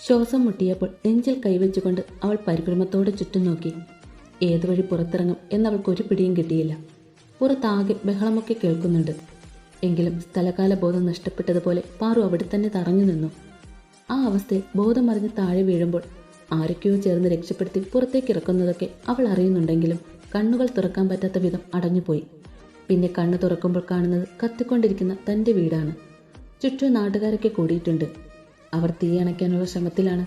ശ്വാസം മുട്ടിയപ്പോൾ നെഞ്ചിൽ കൈവച്ചുകൊണ്ട് അവൾ പരിഭ്രമത്തോടെ ചുറ്റും നോക്കി. ഏതുവഴി പുറത്തിറങ്ങും എന്നവൾക്ക് ഒരു പിടിയും കിട്ടിയില്ല. പുറത്താകെ ബഹളമൊക്കെ കേൾക്കുന്നുണ്ട്. എങ്കിലും സ്ഥലകാല ബോധം നഷ്ടപ്പെട്ടതുപോലെ പാറു അവിടെ തന്നെ തറഞ്ഞു നിന്നു. ആ അവസ്ഥയിൽ ബോധം മറിഞ്ഞ് താഴെ വീഴുമ്പോൾ ആരൊക്കെയോ ചേർന്ന് രക്ഷപ്പെടുത്തി പുറത്തേക്ക് ഇറക്കുന്നതൊക്കെ അവൾ അറിയുന്നുണ്ടെങ്കിലും കണ്ണുകൾ തുറക്കാൻ പറ്റാത്ത വിധം അടഞ്ഞുപോയി. പിന്നെ കണ്ണു തുറക്കുമ്പോൾ കാണുന്നത് കത്തിക്കൊണ്ടിരിക്കുന്ന തന്റെ വീടാണ്. ചുറ്റും നാട്ടുകാരൊക്കെ കൂടിയിട്ടുണ്ട്. അവർ തീയണയ്ക്കാനുള്ള ശ്രമത്തിലാണ്.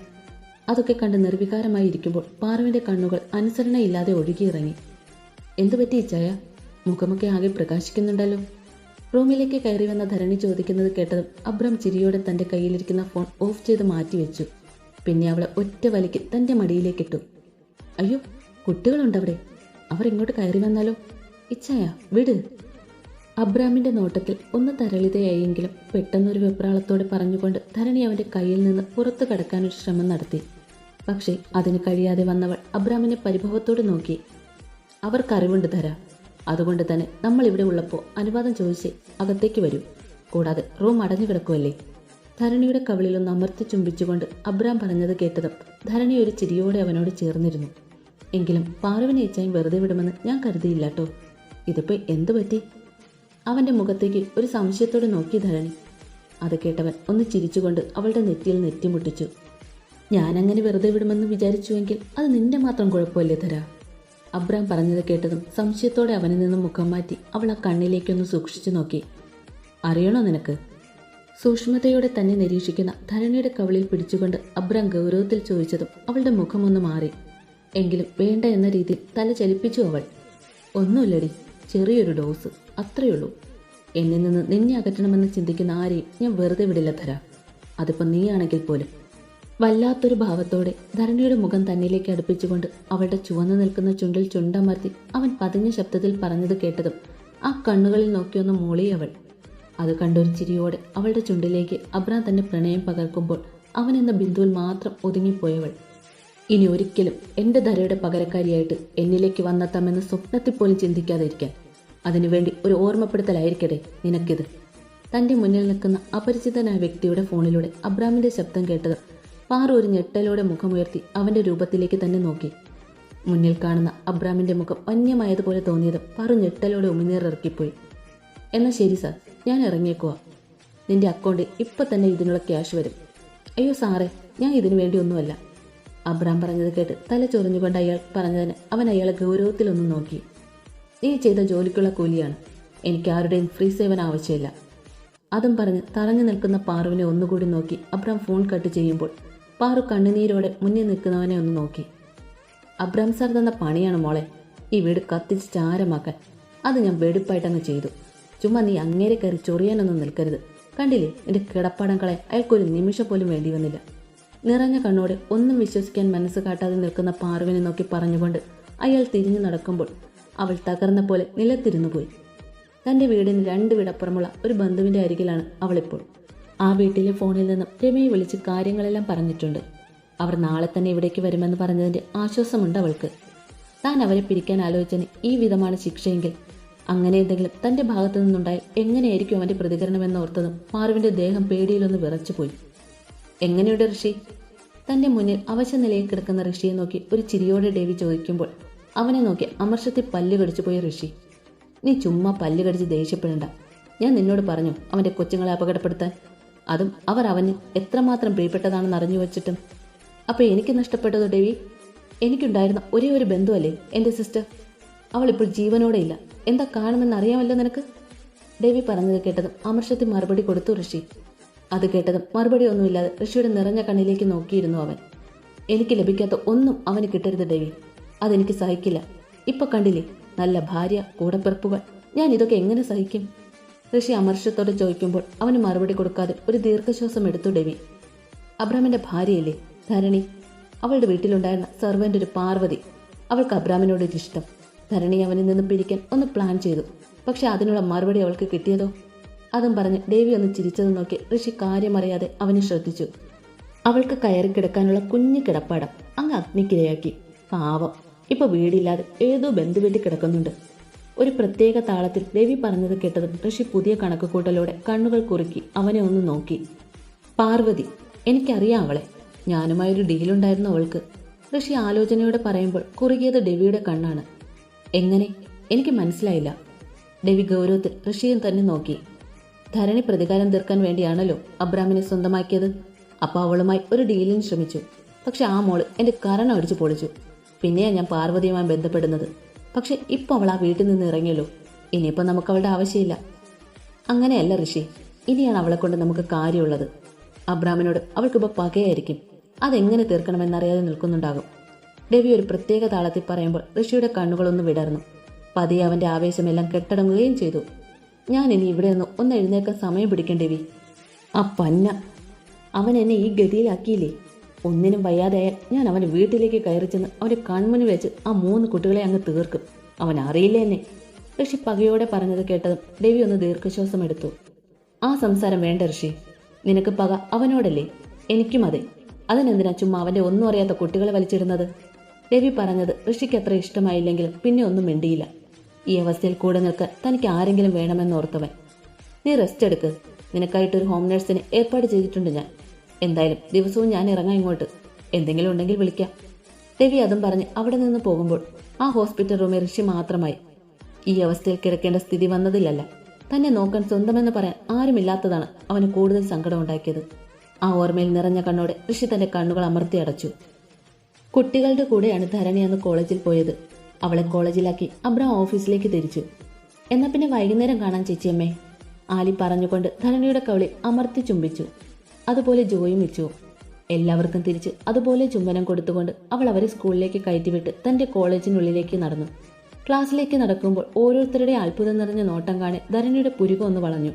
അതൊക്കെ കണ്ട് നിർവികാരമായി ഇരിക്കുമ്പോൾ പാറുവിന്റെ കണ്ണുകൾ അനുസരണയില്ലാതെ ഒഴുകിയിറങ്ങി. എന്തുപറ്റി ഇച്ചായ മുഖമൊക്കെ ആകെ പ്രകാശിക്കുന്നുണ്ടല്ലോ. റൂമിലേക്ക് കയറി വന്ന ധരണി ചോദിക്കുന്നത് കേട്ടതും അബ്രം ചിരിയോടെ തന്റെ കയ്യിലിരിക്കുന്ന ഫോൺ ഓഫ് ചെയ്ത് മാറ്റിവെച്ചു. പിന്നെ അവളെ ഒറ്റ വലിക്ക് തന്റെ മടിയിലേക്കിട്ടു. അയ്യോ കുട്ടികളുണ്ടവിടെ. അവർ ഇങ്ങോട്ട് കയറി വന്നാലോ? ഇച്ഛായ വിട്. അബ്രാമിന്റെ നോട്ടത്തിൽ ഒന്ന് തരളിതയായെങ്കിലും പെട്ടെന്നൊരു വെപ്രാളത്തോടെ പറഞ്ഞുകൊണ്ട് ധരണി അവന്റെ കയ്യിൽ നിന്ന് പുറത്തു കടക്കാനൊരു ശ്രമം നടത്തി. പക്ഷേ അതിന് കഴിയാതെ വന്നവൾ അബ്രാമിനെ പരിഭവത്തോടെ നോക്കി. അവർക്കറിവുണ്ട് ധര. അതുകൊണ്ട് തന്നെ നമ്മൾ ഇവിടെ ഉള്ളപ്പോൾ അനുവാദം ചോദിച്ച് അകത്തേക്ക് വരും. കൂടാതെ റൂം അടഞ്ഞു കിടക്കുമല്ലേ ധരണിയുടെ കവിളിലൊന്ന് അമർത്തി ചുംബിച്ചുകൊണ്ട് അബ്രാം പറഞ്ഞത് കേട്ടതും ധരണി ഒരു ചിരിയോടെ അവനോട് ചേർന്നിരുന്നു. എങ്കിലും പാറുവിനെ ഇച്ചായും വെറുതെ വിടുമെന്ന് ഞാൻ കരുതിയില്ല ഇതിപ്പോ എന്തു പറ്റി? അവന്റെ മുഖത്തേക്ക് ഒരു സംശയത്തോടെ നോക്കി ധരണി. അത് കേട്ടവൻ ഒന്ന് ചിരിച്ചുകൊണ്ട് അവളുടെ നെറ്റിയിൽ നെറ്റിമുട്ടിച്ചു. ഞാനങ്ങനെ വെറുതെ വിടുമെന്ന് വിചാരിച്ചുവെങ്കിൽ അത് നിന്റെ മാത്രം കുഴപ്പമല്ലേ ധര? അബ്രാം പറഞ്ഞത് കേട്ടതും സംശയത്തോടെ അവനിൽ നിന്നും മുഖം മാറ്റി അവൾ ആ കണ്ണിലേക്കൊന്ന് സൂക്ഷിച്ചു നോക്കി. അറിയണോ നിനക്ക്? സൂക്ഷ്മതയോടെ തന്നെ നിരീക്ഷിക്കുന്ന ധരണിയുടെ കവളിൽ പിടിച്ചുകൊണ്ട് അബ്രാം ഗൗരവത്തിൽ ചോദിച്ചതും അവളുടെ മുഖമൊന്ന് മാറി. എങ്കിലും വേണ്ട എന്ന രീതിയിൽ തല ചലിപ്പിച്ചു അവൾ. ഒന്നുമില്ലടി. ചെറിയൊരു ഡോസ് അത്രയുള്ളൂ എന്നിൽ നിന്ന് നിന്നെ അകറ്റണമെന്ന് ചിന്തിക്കുന്ന ആരെയും ഞാൻ വെറുതെ വിടില്ല ധര. അതിപ്പോ നീയാണെങ്കിൽ പോലും. വല്ലാത്തൊരു ഭാവത്തോടെ ധരണിയുടെ മുഖം തന്നിലേക്ക് അടുപ്പിച്ചുകൊണ്ട് അവളുടെ ചുവന്നു നിൽക്കുന്ന ചുണ്ടിൽ ചുണ്ടമർത്തി അവൻ പതിഞ്ഞ ശബ്ദത്തിൽ പറഞ്ഞത് കേട്ടതും ആ കണ്ണുകളിൽ നോക്കിയൊന്ന് മൂളി അവൾ. അത് കണ്ടൊരു ചിരിയോടെ അവളുടെ ചുണ്ടിലേക്ക് അബ്രാം തന്നെ പ്രണയം പകർക്കുമ്പോൾ അവൻ എന്ന ബിന്ദുവിൽ മാത്രം ഒതുങ്ങിപ്പോയവൾ. ഇനി ഒരിക്കലും എന്റെ ധരയുടെ പകരക്കാരിയായിട്ട് എന്നിലേക്ക് വന്നെത്താമെന്ന് സ്വപ്നത്തിൽ പോലും ചിന്തിക്കാതിരിക്കാൻ. അതിനുവേണ്ടി ഒരു ഓർമ്മപ്പെടുത്തലായിരിക്കട്ടെ നിനക്കിത്. തന്റെ മുന്നിൽ നിൽക്കുന്ന അപരിചിതനായ വ്യക്തിയുടെ ഫോണിലൂടെ അബ്രാമിന്റെ ശബ്ദം കേട്ടത് പാറു ഒരു ഞെട്ടലോടെ മുഖമുയർത്തി അവന്റെ രൂപത്തിലേക്ക് തന്നെ നോക്കി. മുന്നിൽ കാണുന്ന അബ്രാമിന്റെ മുഖം വന്യമായതുപോലെ തോന്നിയത് പാറു ഞെട്ടലോടെ ഉമിനീറിറക്കിപ്പോയി എന്നാൽ ശരി സാർ ഞാൻ ഇറങ്ങിയേക്കുവാ. നിന്റെ അക്കൗണ്ടിൽ ഇപ്പൊ തന്നെ ഇതിനുള്ള ക്യാഷ് വരും. അയ്യോ സാറേ ഞാൻ ഇതിനു വേണ്ടി ഒന്നുമല്ല അബ്രാം പറഞ്ഞത് കേട്ട് തല ചൊറിഞ്ഞുകൊണ്ട് അയാൾ പറഞ്ഞതിന് അവൻ അയാളെ ഗൗരവത്തിലൊന്ന് നോക്കി. നീ ചെയ്ത ജോലിക്കുള്ള കൂലിയാണ്. എനിക്ക് ആരുടെയും ഫ്രീ സേവൻ ആവശ്യമില്ല. അതും പറഞ്ഞ് തറഞ്ഞു നിൽക്കുന്ന പാറുവിനെ ഒന്നുകൂടി നോക്കി അബ്രാം ഫോൺ കട്ട് ചെയ്യുമ്പോൾ പാറു കണ്ണുനീരോടെ മുന്നിൽ നിൽക്കുന്നവനെ ഒന്ന് നോക്കി. അബ്രാം സാർ തന്ന പണിയാണ് മോളെ. ഈ വീട് കത്തിച്ച് ചാരമാക്കാൻ. അത് ഞാൻ വെടിപ്പായിട്ടങ്ങ് ചെയ്തു. ചുമ്മാ നീ അങ്ങേരെ കയറി ചൊറിയാനൊന്നും നിൽക്കരുത്. കണ്ടില്ലേ? എന്റെ കിടപ്പാടം കളയാൻ അയാൾക്കൊരു നിമിഷം പോലും വേണ്ടി വന്നില്ല. നിറഞ്ഞ കണ്ണോടെ ഒന്നും വിശ്വസിക്കാൻ മനസ്സ് കാട്ടാതെ നിൽക്കുന്ന പാർവിനെ നോക്കി പറഞ്ഞുകൊണ്ട് അയാൾ തിരിഞ്ഞു നടക്കുമ്പോൾ അവൾ തകർന്ന പോലെ നിലത്തിരുന്നു പോയി. തന്റെ വീടിന് രണ്ട് വീടപ്പുറമുള്ള ഒരു ബന്ധുവിന്റെ അരികിലാണ് അവളിപ്പോൾ. ആ വീട്ടിലെ ഫോണിൽ നിന്നും രമയെ വിളിച്ച് കാര്യങ്ങളെല്ലാം പറഞ്ഞിട്ടുണ്ട്. അവർ നാളെ തന്നെ ഇവിടേക്ക് വരുമെന്ന് പറഞ്ഞതിന്റെ ആശ്വാസമുണ്ട് അവൾക്ക്. താൻ അവരെ പിരിക്കാൻ ആലോചിച്ചതിന് ഈ വിധമാണ് ശിക്ഷയെങ്കിൽ അങ്ങനെ എന്തെങ്കിലും തന്റെ ഭാഗത്തു നിന്നുണ്ടായാൽ എങ്ങനെയായിരിക്കും അവന്റെ പ്രതികരണമെന്ന് ഓർത്തതും പാറുവിന്റെ ദേഹം പേടിയിലൊന്ന് വിറച്ചുപോയി. എങ്ങനെയുണ്ട് ഋഷി? തന്റെ മുന്നിൽ അവശ നിലയിൽ കിടക്കുന്ന ഋഷിയെ നോക്കി ഒരു ചിരിയോടെ ദേവി ചോദിക്കുമ്പോൾ അവനെ നോക്കി അമർഷത്തിൽ പല്ല് കടിച്ചു പോയ ഋഷി. നീ ചുമ്മാ പല്ല് കടിച്ച് ദേഷ്യപ്പെടണ്ട. ഞാൻ നിന്നോട് പറഞ്ഞു അവന്റെ കൊച്ചുങ്ങളെ അപകടപ്പെടുത്താൻ. അതും അവർ അവന് എത്രമാത്രം പ്രിയപ്പെട്ടതാണെന്ന് അറിഞ്ഞു വച്ചിട്ടും. അപ്പൊ എനിക്ക് നഷ്ടപ്പെട്ടതോ ദേവി? എനിക്കുണ്ടായിരുന്ന ഒരേ ഒരു ബന്ധുവല്ലേ എന്റെ സിസ്റ്റർ? അവൾ ഇപ്പോൾ ജീവനോടെ ഇല്ല. എന്താ കാണുമെന്ന് അറിയാമല്ലോ നിനക്ക്? ദേവി പറഞ്ഞത് കേട്ടതും അമർഷത്തിൽ മറുപടി കൊടുത്തു ഋഷി. അത് കേട്ടതും മറുപടി ഒന്നുമില്ലാതെ ഋഷിയുടെ നിറഞ്ഞ കണ്ണിലേക്ക് നോക്കിയിരുന്നു അവൻ. എനിക്ക് ലഭിക്കാത്ത ഒന്നും അവന് കിട്ടരുത് ദേവി. അതെനിക്ക് സഹിക്കില്ല. ഇപ്പൊ കണ്ടില്ലേ? നല്ല ഭാര്യ കൂടപ്പിറപ്പുകൾ. ഞാൻ ഇതൊക്കെ എങ്ങനെ സഹിക്കും? ഋഷി അമർഷത്തോടെ ചോദിക്കുമ്പോൾ അവന് മറുപടി കൊടുക്കാതെ ഒരു ദീർഘശ്വാസം എടുത്തു ദേവി. അബ്രാമിന്റെ ഭാര്യയല്ലേ? ധരണി. അവളുടെ വീട്ടിലുണ്ടായിരുന്ന സർവന്റ് ഒരു പാർവതി. അവൾക്ക് അബ്രാമിനോട് ഇഷ്ടം. ധരണി അവനിൽ നിന്നും പിടിക്കാൻ ഒന്ന് പ്ലാൻ ചെയ്തു. പക്ഷെ അതിനുള്ള മറുപടി അവൾക്ക് കിട്ടിയതോ? അതും പറഞ്ഞ് ദേവി ഒന്ന് ചിരിച്ചത് നോക്കി ഋഷി കാര്യമറിയാതെ അവനെ ശ്രദ്ധിച്ചു. അവൾക്ക് കയറി കിടക്കാനുള്ള കുഞ്ഞു കിടപ്പാടം അങ്ങ് അഗ്നിക്കിരയാക്കി. പാവം. ഇപ്പൊ വീടില്ലാതെ ഏതോ ബന്ധുവീട്ടിൽ കിടക്കുന്നുണ്ട്. ഒരു പ്രത്യേക താളത്തിൽ ദേവി പറഞ്ഞത് കേട്ടതും ഋഷി പുതിയ കണക്കുകൂട്ടലോടെ കണ്ണുകൾ കുറുക്കി അവനെ ഒന്ന് നോക്കി. പാർവതി എനിക്കറിയാം അവളെ. ഞാനുമായൊരു ഡീലുണ്ടായിരുന്നു അവൾക്ക്. ഋഷി ആലോചനയോടെ പറയുമ്പോൾ കുറുകിയത് ഡെവിയുടെ കണ്ണാണ്. എങ്ങനെ? എനിക്ക് മനസ്സിലായില്ല. ഡെവി ഗൗരവത്തിൽ ഋഷിയും തന്നെ നോക്കി. ധരണി പ്രതികാരം തീർക്കാൻ വേണ്ടിയാണല്ലോ അബ്രാമിനെ സ്വന്തമാക്കിയത്. അപ്പോൾ അവളുമായി ഒരു ഡീലിന് ശ്രമിച്ചു. പക്ഷെ ആ മോൾ എന്റെ കരണം അടിച്ചു പൊളിച്ചു. പിന്നെയാ ഞാൻ പാർവതിയുമായി ബന്ധപ്പെടുന്നത്. പക്ഷെ ഇപ്പൊ അവൾ ആ വീട്ടിൽ നിന്ന് ഇറങ്ങിയല്ലോ. ഇനിയിപ്പോൾ നമുക്ക് അവളുടെ ആവശ്യമില്ല. അങ്ങനെയല്ല ഋഷി. ഇനിയാണ് അവളെ കൊണ്ട് നമുക്ക് കാര്യമുള്ളത്. അബ്രാമിനോട് അവൾക്കിപ്പോൾ പകയായിരിക്കും. അതെങ്ങനെ തീർക്കണമെന്നറിയാതെ നിൽക്കുന്നുണ്ടാകും. രവി ഒരു പ്രത്യേക താളത്തിൽ പറയുമ്പോൾ ഋഷിയുടെ കണ്ണുകളൊന്ന് വിടർന്നു. പതിയെ അവന്റെ ആവേശമെല്ലാം കെട്ടടങ്ങുകയും ചെയ്തു. ഞാൻ ഇനി ഇവിടെ നിന്ന് ഒന്ന് എഴുന്നേൽക്കാൻ സമയം പിടിക്കും വി? ആ പന്ന. അവൻ എന്നെ ഈ ഗതിയിലാക്കിയില്ലേ? ഒന്നിനും വയ്യാതായാൽ ഞാൻ അവന്റെ വീട്ടിലേക്ക് കയറി ചെന്ന് അവന്റെ കൺമുന്നിൽ വെച്ച് ആ മൂന്ന് കുട്ടികളെ അങ്ങ് തീർക്കും. അവൻ അറിയില്ല എന്നെ? ഋഷി പകയോടെ പറഞ്ഞത് കേട്ടതും രവി ഒന്ന് ദീർഘശ്വാസം എടുത്തു. ആ സംസാരം വേണ്ട ഋഷി. നിനക്ക് പക അവനോടല്ലേ? എനിക്കും അതെ. അതിനെന്തിനാ ചുമ്മാ അവന്റെ ഒന്നും അറിയാത്ത കുട്ടികളെ വലിച്ചിരുന്നത് രവി പറഞ്ഞത് ഋഷിക്ക് അത്ര ഇഷ്ടമായില്ലെങ്കിലും പിന്നെ ഒന്നും മിണ്ടിയില്ല. ഈ അവസ്ഥയിൽ കൂടെ നിൽക്കാൻ തനിക്ക് ആരെങ്കിലും വേണമെന്നോർത്തവൻ നീ റെസ്റ്റ് എടുക്ക്. നിനക്കായിട്ടൊരു ഹോം നഴ്സിനെ ഏർപ്പാട് ചെയ്തിട്ടുണ്ട് ഞാൻ. എന്തായാലും ദിവസവും ഞാൻ ഇറങ്ങാം ഇങ്ങോട്ട്. എന്തെങ്കിലും ഉണ്ടെങ്കിൽ വിളിക്കാം. രവി അതും പറഞ്ഞ് അവിടെ നിന്ന് പോകുമ്പോൾ ആ ഹോസ്പിറ്റൽ റൂമിൽ ഋഷി മാത്രമായി. ഈ അവസ്ഥയിൽ കിടക്കേണ്ട സ്ഥിതി വന്നതിലല്ല. തന്നെ നോക്കാൻ സ്വന്തമെന്ന് പറയാൻ ആരുമില്ലാത്തതാണ് അവന് കൂടുതൽ സങ്കടം ഉണ്ടാക്കിയത്. ആ ഓർമ്മയിൽ നിറഞ്ഞ കണ്ണോടെ ഋഷി തന്റെ കണ്ണുകൾ അമർത്തി അടച്ചു. കുട്ടികളുടെ കൂടെയാണ് ധരണി അന്ന് കോളേജിൽ പോയത്. അവളെ കോളേജിലാക്കി അബ്രാം ഓഫീസിലേക്ക് തിരിച്ചു. എന്നാ പിന്നെ വൈകുന്നേരം കാണാൻ ചേച്ചിയമ്മേ. ആലി പറഞ്ഞുകൊണ്ട് ധരണിയുടെ കവളി അമർത്തി ചുംബിച്ചു. അതുപോലെ ജോയും വെച്ചു എല്ലാവർക്കും തിരിച്ച് അതുപോലെ ചുംബനം കൊടുത്തുകൊണ്ട് അവൾ അവരെ സ്കൂളിലേക്ക് കയറ്റിവിട്ട് തന്റെ കോളേജിനുള്ളിലേക്ക് നടന്നു. ക്ലാസ്സിലേക്ക് നടക്കുമ്പോൾ ഓരോരുത്തരുടെ അത്ഭുതം നിറഞ്ഞ നോട്ടം കാണി ധരണിയുടെ പുരുകം ഒന്ന് വളഞ്ഞു.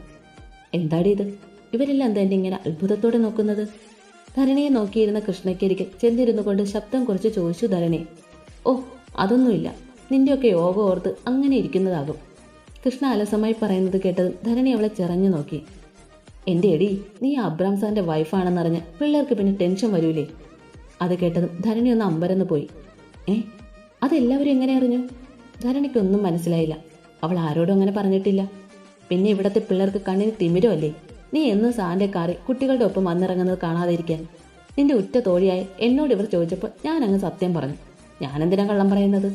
എന്താടി ഇത്? ഇവരെല്ലാം എന്താ എന്നെ ഇങ്ങനെ അത്ഭുതത്തോടെ നോക്കുന്നത്? ധരണിയെ നോക്കിയിരുന്ന കൃഷ്ണയ്ക്കരികിൽ ചെന്നിരുന്നു കൊണ്ട് ശബ്ദം കുറച്ച് ചോദിച്ചു ധരണി ഓ അതൊന്നുമില്ല. നിന്റെയൊക്കെ യോഗ ഓർത്ത് അങ്ങനെ ഇരിക്കുന്നതാകും. കൃഷ്ണ അലസമായി പറയുന്നത് കേട്ടത് ധരണി അവളെ ചെറഞ്ഞു നോക്കി. എന്റെ എടി നീ അബ്രാം സാറിന്റെ വൈഫാണെന്നറിഞ്ഞ് പിള്ളേർക്ക് പിന്നെ ടെൻഷൻ വരൂലേ? അത് കേട്ടതും ധരണി ഒന്ന് അമ്പരന്ന് പോയി. ഏ അതെല്ലാവരും എങ്ങനെ അറിഞ്ഞു? ധരണിക്കൊന്നും മനസ്സിലായില്ല. അവൾ ആരോടും അങ്ങനെ പറഞ്ഞിട്ടില്ല. പിന്നെ ഇവിടത്തെ പിള്ളേർക്ക് കണ്ണിന് തിമിരമല്ലേ? നീ എന്നും സാറിന്റെ കാറിൽ കുട്ടികളുടെ ഒപ്പം വന്നിറങ്ങുന്നത് കാണാതിരിക്കാൻ. നിന്റെ ഉറ്റ തോഴിയായി എന്നോട് ഇവർ ചോദിച്ചപ്പോൾ ഞാൻ അങ്ങ് സത്യം പറഞ്ഞു. ഞാനെന്തിനാ കള്ളം പറയുന്നത്?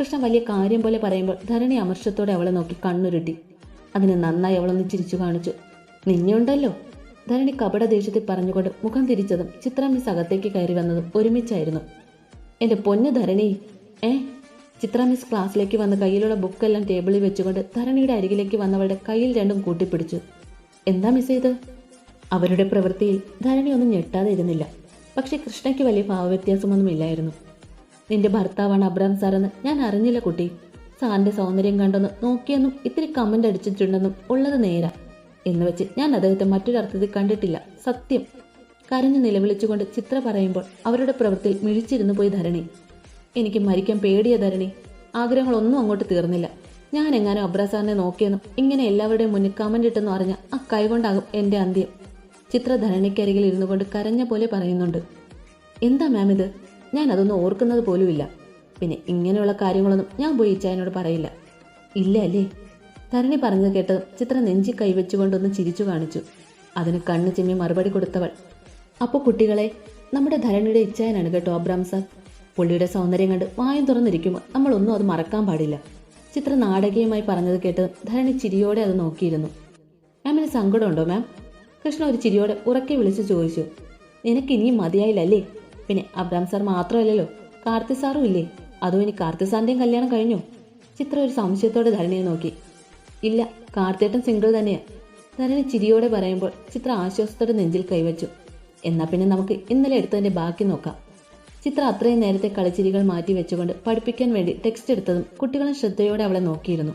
കൃഷ്ണൻ വലിയ കാര്യം പോലെ പറയുമ്പോൾ ധരണി അമർഷത്തോടെ അവളെ നോക്കി കണ്ണുരുട്ടി. അതിന് നന്നായി അവളൊന്ന് ചിരിച്ചു കാണിച്ചു. നിന്നെയുണ്ടല്ലോ? ധരണി കപട ദേഷ്യത്തിൽ പറഞ്ഞുകൊണ്ട് മുഖം തിരിച്ചതും ചിത്ര മിസ് അകത്തേക്ക് കയറി വന്നതും ഒരുമിച്ചായിരുന്നു. എന്റെ പൊന്നു ധരണി. ഏ? ചിത്ര മിസ് ക്ലാസ്സിലേക്ക് വന്ന് കയ്യിലുള്ള ബുക്കെല്ലാം ടേബിളിൽ വെച്ചുകൊണ്ട് ധരണിയുടെ അരികിലേക്ക് വന്നവളുടെ കയ്യിൽ രണ്ടും കൂട്ടിപ്പിടിച്ചു. എന്താ മിസ് ചെയ്ത് അവരുടെ പ്രവൃത്തിയിൽ ധരണി ഒന്നും ഞെട്ടാതെ ഇരുന്നില്ല. പക്ഷെ കൃഷ്ണയ്ക്ക് വലിയ ഭാവവ്യത്യാസമൊന്നും ഇല്ലായിരുന്നു നിന്റെ ഭർത്താവാണ് അബ്രാം സാറെന്ന് ഞാൻ അറിഞ്ഞില്ല കുട്ടി. സാറിന്റെ സൗന്ദര്യം കണ്ടെന്നും നോക്കിയെന്നും ഇത്തിരി കമന്റ് അടിച്ചിട്ടുണ്ടെന്നും ഉള്ളത് നേരാ. എന്ന് വെച്ച് ഞാൻ അദ്ദേഹത്തെ മറ്റൊരർത്ഥത്തിൽ കണ്ടിട്ടില്ല. സത്യം. കരഞ്ഞു നിലവിളിച്ചുകൊണ്ട് ചിത്ര പറയുമ്പോൾ അവരുടെ പ്രവൃത്തി മിഴിച്ചിരുന്നു പോയി ധരണി. എനിക്ക് മരിക്കാൻ പേടിയ ധരണി. ആഗ്രഹങ്ങളൊന്നും അങ്ങോട്ട് തീർന്നില്ല. ഞാൻ എങ്ങാനും അബ്രാ സാറിനെ നോക്കിയെന്നും ഇങ്ങനെ എല്ലാവരുടെയും മുന്നിൽ കമന്റ് ഇട്ടെന്നും അറിഞ്ഞ ആ കൈകൊണ്ടാകും എന്റെ അന്ത്യം. ചിത്ര ധരണിക്കരികിൽ ഇരുന്നു കൊണ്ട് കരഞ്ഞ പോലെ പറയുന്നുണ്ട്. എന്താ മാം ഇത്? ഞാൻ അതൊന്നും ഓർക്കുന്നത് പോലുമില്ല. പിന്നെ ഇങ്ങനെയുള്ള കാര്യങ്ങളൊന്നും ഞാൻ പോയി ഇച്ചായനോട് പറയില്ല. ഇല്ല അല്ലേ? തരണി പറഞ്ഞത് കേട്ട് ചിത്ര നെഞ്ചി കൈവച്ചുകൊണ്ടൊന്ന് ചിരിച്ചു കാണിച്ചു. അതിന് കണ്ണു ചിമ്മി മറുപടി കൊടുത്തവൾ അപ്പോൾ കുട്ടികളെ നമ്മുടെ ധരണിയുടെ ഇച്ഛായനാണ് കേട്ടോ അബ്രാം സാർ. പുള്ളിയുടെ സൗന്ദര്യം കണ്ട് വായും തുറന്നിരിക്കുമ്പോൾ നമ്മളൊന്നും അത് മറക്കാൻ പാടില്ല. ചിത്ര നാടകീയമായി പറഞ്ഞത് കേട്ട് ധരണി ചിരിയോടെ അത് നോക്കിയിരുന്നു. മാമിന് സങ്കടമുണ്ടോ മാം? കൃഷ്ണ ഒരു ചിരിയോടെ ഉറക്കെ വിളിച്ചു ചോദിച്ചു. നിനക്ക് ഇനിയും മതിയായില്ലല്ലേ പിന്നെ അബ്രാം സാർ മാത്രമല്ലല്ലോ. കാർത്തി സാറും ഇല്ലേ? അതോ ഇനി കാർത്തി സാറിന്റെയും കല്യാണം കഴിഞ്ഞു. ചിത്ര ഒരു സംശയത്തോടെ ധരണിയെ നോക്കി. ഇല്ല കാർത്തേട്ടൻ സിംഗിൾ തന്നെയാ. ധരണി ചിരിയോടെ പറയുമ്പോൾ ചിത്ര ആശ്വാസത്തോടെ നെഞ്ചിൽ കൈവച്ചു. എന്നാ പിന്നെ നമുക്ക് ഇന്നലെ എടുത്തതിന്റെ ബാക്കി നോക്കാം. ചിത്ര അത്രയും നേരത്തെ കളിച്ചിരികൾ മാറ്റി വെച്ചുകൊണ്ട് പഠിപ്പിക്കാൻ വേണ്ടി ടെക്സ്റ്റ് എടുത്തതും കുട്ടികളും ശ്രദ്ധയോടെ അവളെ നോക്കിയിരുന്നു.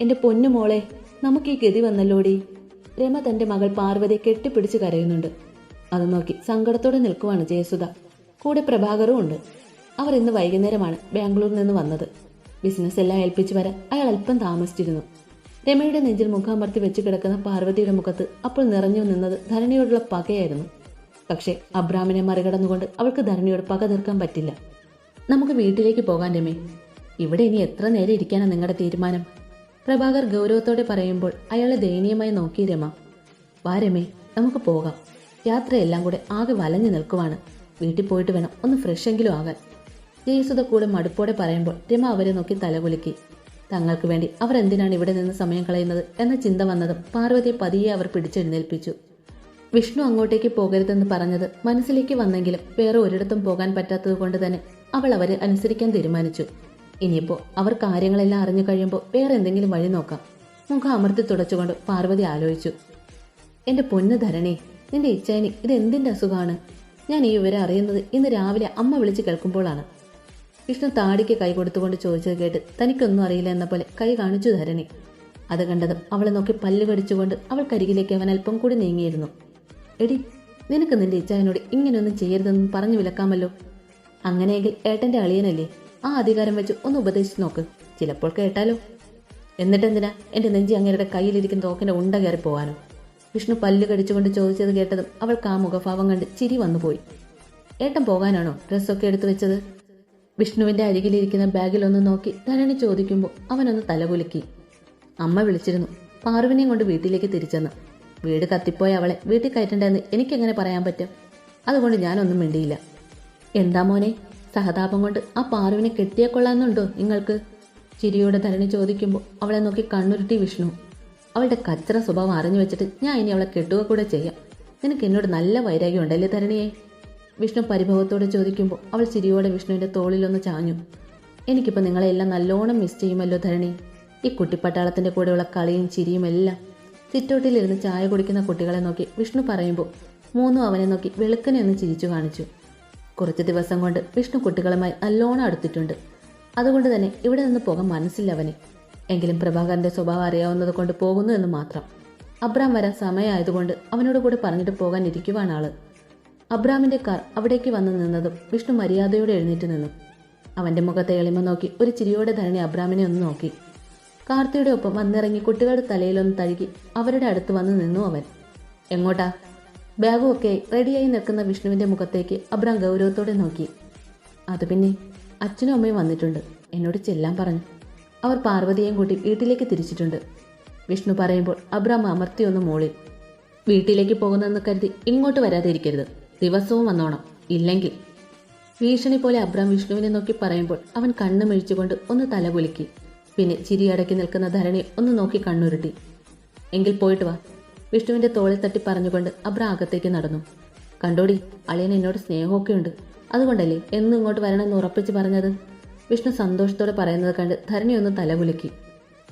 എന്റെ പൊന്നു മോളെ നമുക്ക് ഈ ഗതി വന്നല്ലോടി? രമ തന്റെ മകൾ പാർവതിയെ കെട്ടിപ്പിടിച്ച് കരയുന്നുണ്ട്. അത് നോക്കി സങ്കടത്തോടെ നിൽക്കുവാണ് ജയസുധ. കൂടെ പ്രഭാകറും ഉണ്ട്. അവർ ഇന്ന് വൈകുന്നേരമാണ് ബാംഗ്ലൂരിൽ നിന്ന് വന്നത്. ബിസിനസ് എല്ലാം ഏൽപ്പിച്ചു വരാൻ അയാൾ അല്പം താമസിച്ചിരുന്നു. രമയുടെ നെഞ്ചിൽ മുഖാമർത്തി വെച്ച് കിടക്കുന്ന പാർവതിയുടെ മുഖത്ത് അപ്പോൾ നിറഞ്ഞു നിന്നത് ധരണിയോടുള്ള പകയായിരുന്നു. പക്ഷേ അബ്രാമിനെ മറികടന്നുകൊണ്ട് അവൾക്ക് ധരണിയോട് പക തീർക്കാൻ പറ്റില്ല. നമുക്ക് വീട്ടിലേക്ക് പോകാൻ രമേ. ഇവിടെ ഇനി എത്ര നേരം ഇരിക്കാനാണ് നിങ്ങളുടെ തീരുമാനം? പ്രഭാകർ ഗൗരവത്തോടെ പറയുമ്പോൾ അയാളെ ദയനീയമായി നോക്കി രമ. വാ രമേ നമുക്ക് പോകാം. യാത്രയെല്ലാം കൂടെ ആകെ വലഞ്ഞു നിൽക്കുവാണ്. വീട്ടിൽ പോയിട്ട് വേണം. ഒന്ന് ഫ്രഷ് എങ്കിലും ആകാൻ. ജയസുധ കൂടെ മടുപ്പോടെ പറയുമ്പോൾ രമ അവരെ നോക്കി തലകുലുക്കി. തങ്ങൾക്ക് വേണ്ടി അവർ എന്തിനാണ് ഇവിടെ നിന്ന് സമയം കളയുന്നത് എന്ന ചിന്ത വന്നതും പാർവതിയെ പതിയെ അവർ പിടിച്ചെഴുന്നേൽപ്പിച്ചു. വിഷ്ണു അങ്ങോട്ടേക്ക് പോകരുതെന്ന് പറഞ്ഞത് മനസ്സിലേക്ക് വന്നെങ്കിലും വേറെ ഒരിടത്തും പോകാൻ പറ്റാത്തത് കൊണ്ട് തന്നെ അവൾ അവരെ അനുസരിക്കാൻ തീരുമാനിച്ചു. ഇനിയിപ്പോൾ അവർ കാര്യങ്ങളെല്ലാം അറിഞ്ഞു കഴിയുമ്പോൾ വേറെ എന്തെങ്കിലും വഴി നോക്കാം. മുഖം അമർത്തി തുടച്ചുകൊണ്ട് പാർവതി ആലോചിച്ചു. എന്റെ പൊന്നു ധരണി നിന്റെ ഇച്ചായനി ഇത് എന്തിന്റെ അസുഖമാണ്? ഞാൻ ഈ വിവരം അറിയുന്നത് ഇന്ന് രാവിലെ അമ്മ വിളിച്ച് കേൾക്കുമ്പോഴാണ്. വിഷ്ണു താടിക്ക് കൈ കൊടുത്തുകൊണ്ട് ചോദിച്ചത് കേട്ട് തനിക്കൊന്നും അറിയില്ല എന്ന പോലെ കൈ കാണിച്ചു ധരണി. അത് കണ്ടതും അവളെ നോക്കി പല്ല് കടിച്ചുകൊണ്ട് അവൾ കരികിലേക്ക് അവൻ അല്പം കൂടി നീങ്ങിയിരുന്നു. എടി നിനക്ക് നിന്റെ ഇച്ചായനോട് ഇങ്ങനെയൊന്നും ചെയ്യരുതെന്ന് പറഞ്ഞു വിലക്കാമല്ലോ. അങ്ങനെയെങ്കിൽ ഏട്ടന്റെ അളിയനല്ലേ? ആ അധികാരം വെച്ച് ഒന്ന് ഉപദേശിച്ച് നോക്ക്. ചിലപ്പോൾ കേട്ടാലോ? എന്നിട്ടെന്തിനാ എന്റെ നെഞ്ചി അങ്ങേരുടെ കയ്യിലിരിക്കുന്ന തോക്കിന്റെ ഉണ്ട കയറി പോവാനോ വിഷ്ണു പല്ല് കടിച്ചുകൊണ്ട് ചോദിച്ചത് കേട്ടതും അവൾക്ക് ആ മുഖഭാവം കണ്ട് ചിരി വന്നുപോയി. ഏട്ടൻ പോകാനാണോ ഡ്രസ്സൊക്കെ എടുത്തു വെച്ചത്? വിഷ്ണുവിന്റെ അരികിലിരിക്കുന്ന ബാഗിൽ ഒന്ന് നോക്കി ധരണി ചോദിക്കുമ്പോൾ അവനൊന്ന് തലകുലുക്കി. അമ്മ വിളിച്ചിരുന്നു. പാറുവിനെയും കൊണ്ട് വീട്ടിലേക്ക് തിരിച്ചെന്ന്. വീട് കത്തിപ്പോയ അവളെ വീട്ടിൽ കയറ്റണ്ടെന്ന് എനിക്കെങ്ങനെ പറയാൻ പറ്റും? അതുകൊണ്ട് ഞാനൊന്നും മിണ്ടിയില്ല. എന്താ മോനെ? സഹതാപം കൊണ്ട് ആ പാറുവിനെ കെട്ടിയേക്കൊള്ളാന്നുണ്ടോ നിങ്ങൾക്ക്? ചിരിയോടെ ധരണി ചോദിക്കുമ്പോൾ അവളെ നോക്കി കണ്ണുരുട്ടി വിഷ്ണു. അവളുടെ കച്ചറ സ്വഭാവം അറിഞ്ഞു വെച്ചിട്ട് ഞാൻ ഇനി അവളെ കെട്ടുക കൂടെ ചെയ്യാം. നിനക്ക് എന്നോട് നല്ല വൈരാഗ്യം ഉണ്ടല്ലേ തരണിയെ വിഷ്ണു പരിഭവത്തോടെ ചോദിക്കുമ്പോൾ അവൾ ചിരിയോടെ വിഷ്ണുവിന്റെ തോളിലൊന്ന് ചാഞ്ഞു. എനിക്കിപ്പോൾ നിങ്ങളെല്ലാം നല്ലോണം മിസ് ചെയ്യുമല്ലോ ധരണി. ഈ കുട്ടിപ്പട്ടാളത്തിന്റെ കൂടെയുള്ള കളിയും ചിരിയും എല്ലാം സിറ്റൗട്ടിലിരുന്ന് ചായ കുടിക്കുന്ന കുട്ടികളെ നോക്കി വിഷ്ണു പറയുമ്പോൾ മൂന്നും അവനെ നോക്കി വെളുക്കനെ ഒന്ന് ചിരിച്ചു കാണിച്ചു. കുറച്ച് ദിവസം കൊണ്ട് വിഷ്ണു കുട്ടികളുമായി നല്ലോണം അടുത്തിട്ടുണ്ട്. അതുകൊണ്ട് തന്നെ ഇവിടെ നിന്ന് പോകാൻ മനസ്സില്ല അവന്. എങ്കിലും പ്രഭാകരന്റെ സ്വഭാവം അറിയാവുന്നത് കൊണ്ട് പോകുന്നു എന്ന് മാത്രം. അബ്രാം വരാൻ സമയമായതുകൊണ്ട് അവനോട് കൂടെ പറഞ്ഞിട്ട് പോകാൻ ഇരിക്കുവാണ് ആൾ. അബ്രാമിന്റെ കാർ അവിടേക്ക് വന്നു നിന്നതും വിഷ്ണു മര്യാദയോടെ എഴുന്നേറ്റ് നിന്നു. അവന്റെ മുഖത്തെ എളിമ നോക്കി ഒരു ചിരിയോടെ ധരണി അബ്രാമിനെ ഒന്ന് നോക്കി. കാർത്തിയുടെ ഒപ്പം വന്നിറങ്ങി കുട്ടികളുടെ തലയിലൊന്ന് തഴുകി അവരുടെ അടുത്ത് വന്ന് നിന്നു അവൻ. എങ്ങോട്ടാ? ബാഗും ഒക്കെ റെഡിയായി നിൽക്കുന്ന വിഷ്ണുവിന്റെ മുഖത്തേക്ക് അബ്രാം ഗൗരവത്തോടെ നോക്കി. അത് പിന്നെ അച്ഛനും അമ്മയും വന്നിട്ടുണ്ട്. എന്നോട് ചെല്ലാൻ പറഞ്ഞു. അവർ പാർവതിയെയും കൂട്ടി വീട്ടിലേക്ക് തിരിച്ചിട്ടുണ്ട്. വിഷ്ണു പറയുമ്പോൾ അബ്രാം അമർത്തി ഒന്ന് മോളിൽ. വീട്ടിലേക്ക് പോകുന്നെന്ന് കരുതി ഇങ്ങോട്ട് വരാതിരിക്കരുത്. ദിവസവും വന്നോണം. ഇല്ലെങ്കിൽ. ഭീഷണി പോലെ അബ്രാം വിഷ്ണുവിനെ നോക്കി പറയുമ്പോൾ അവൻ കണ്ണു മിഴിച്ചുകൊണ്ട് ഒന്ന് തലകുലുക്കി പിന്നെ ചിരി അടക്കി നിൽക്കുന്ന ധരണി ഒന്ന് നോക്കി കണ്ണുരുട്ടി. എങ്കിൽ പോയിട്ട് വാ. വിഷ്ണുവിന്റെ തോളിൽ തട്ടി പറഞ്ഞുകൊണ്ട് അബ്രാം അകത്തേക്ക് നടന്നു. കണ്ടോടി അളിയൻ എന്നോട് സ്നേഹമൊക്കെ ഉണ്ട് അതുകൊണ്ടല്ലേ എന്നും ഇങ്ങോട്ട് വരണമെന്ന് ഉറപ്പിച്ച് പറഞ്ഞത്? വിഷ്ണു സന്തോഷത്തോടെ പറയുന്നത് കണ്ട് ധരണി ഒന്ന് തലകുലുക്കി.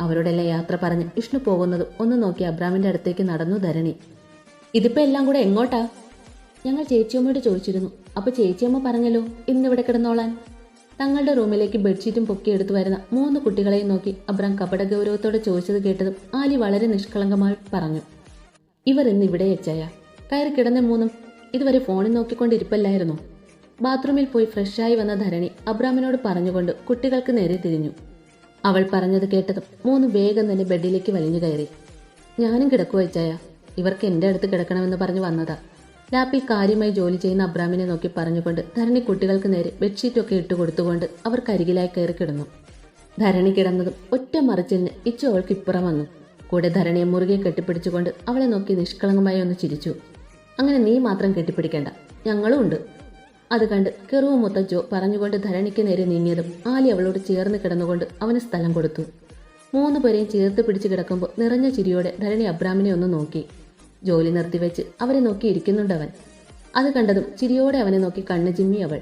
അവരോടെല്ലാം യാത്ര പറഞ്ഞ് വിഷ്ണു പോകുന്നത് ഒന്ന് നോക്കി അബ്രാമിന്റെ അടുത്തേക്ക് നടന്നു ധരണി. ഇതിപ്പോ എല്ലാം കൂടെ എങ്ങോട്ടാ? ഞങ്ങൾ ചേച്ചിയമ്മയോട് ചോദിച്ചിരുന്നു. അപ്പൊ ചേച്ചിയമ്മ പറഞ്ഞല്ലോ ഇന്നിവിടെ കിടന്നോളാൻ. തങ്ങളുടെ റൂമിലേക്ക് ബെഡ്ഷീറ്റും പൊക്കി എടുത്തു വരുന്ന മൂന്ന് കുട്ടികളെയും നോക്കി അബ്രാം കപട ഗൗരവത്തോടെ ചോദിച്ചത് കേട്ടതും ആലി വളരെ നിഷ്കളങ്കമായി പറഞ്ഞു. ഇവർ ഇന്ന് ഇവിടെ എച്ചായ കയറി കിടന്ന മൂന്നും ഇതുവരെ ഫോണിൽ നോക്കിക്കൊണ്ടിരിപ്പല്ലായിരുന്നോ? ബാത്റൂമിൽ പോയി ഫ്രഷായി വന്ന ധരണി അബ്രാമിനോട് പറഞ്ഞുകൊണ്ട് കുട്ടികൾക്ക് നേരെ തിരിഞ്ഞു. അവൾ പറഞ്ഞത് കേട്ടതും മൂന്ന് വേഗം തന്നെ ബെഡിലേക്ക് വലിഞ്ഞു കയറി. ഞാനും കിടക്കുവ ചായ ഇവർക്ക് എന്റെ അടുത്ത് കിടക്കണമെന്ന് പറഞ്ഞു വന്നതാ. ലാപ്പിൽ കാര്യമായി ജോലി ചെയ്യുന്ന അബ്രാമിനെ നോക്കി പറഞ്ഞുകൊണ്ട് ധരണി കുട്ടികൾക്ക് നേരെ ബെഡ്ഷീറ്റൊക്കെ ഇട്ട് കൊടുത്തുകൊണ്ട് അവർ കരികിലായി കയറി കിടന്നു. ധരണി കിടന്നതും ഒറ്റ മറിച്ചിന് ഇച്ചു അവൾക്ക് ഇപ്പുറം വന്നു. കൂടെ ധരണിയെ മുറുകെ കെട്ടിപ്പിടിച്ചുകൊണ്ട് അവളെ നോക്കി നിഷ്കളങ്കമായി ഒന്ന് ചിരിച്ചു. അങ്ങനെ നീ മാത്രം കെട്ടിപ്പിടിക്കേണ്ട. ഞങ്ങളും ഉണ്ട്. അത് കണ്ട് കെറുവ് മൊത്ത ജോ പറഞ്ഞുകൊണ്ട് ധരണിക്ക് നേരെ നീങ്ങിയതും ആലി അവളോട് ചേർന്ന് കിടന്നുകൊണ്ട് അവന് സ്ഥലം കൊടുത്തു. മൂന്നു പേരെയും ചേർത്ത് പിടിച്ചു കിടക്കുമ്പോൾ നിറഞ്ഞ ചിരിയോടെ ധരണി അബ്രാമിനെ ഒന്ന് നോക്കി. ജോലി നിർത്തിവെച്ച് അവരെ നോക്കി ഇരിക്കുന്നുണ്ടവൻ അത് കണ്ടതും ചിരിയോടെ അവനെ നോക്കി കണ്ണു ചിമ്മി അവൾ.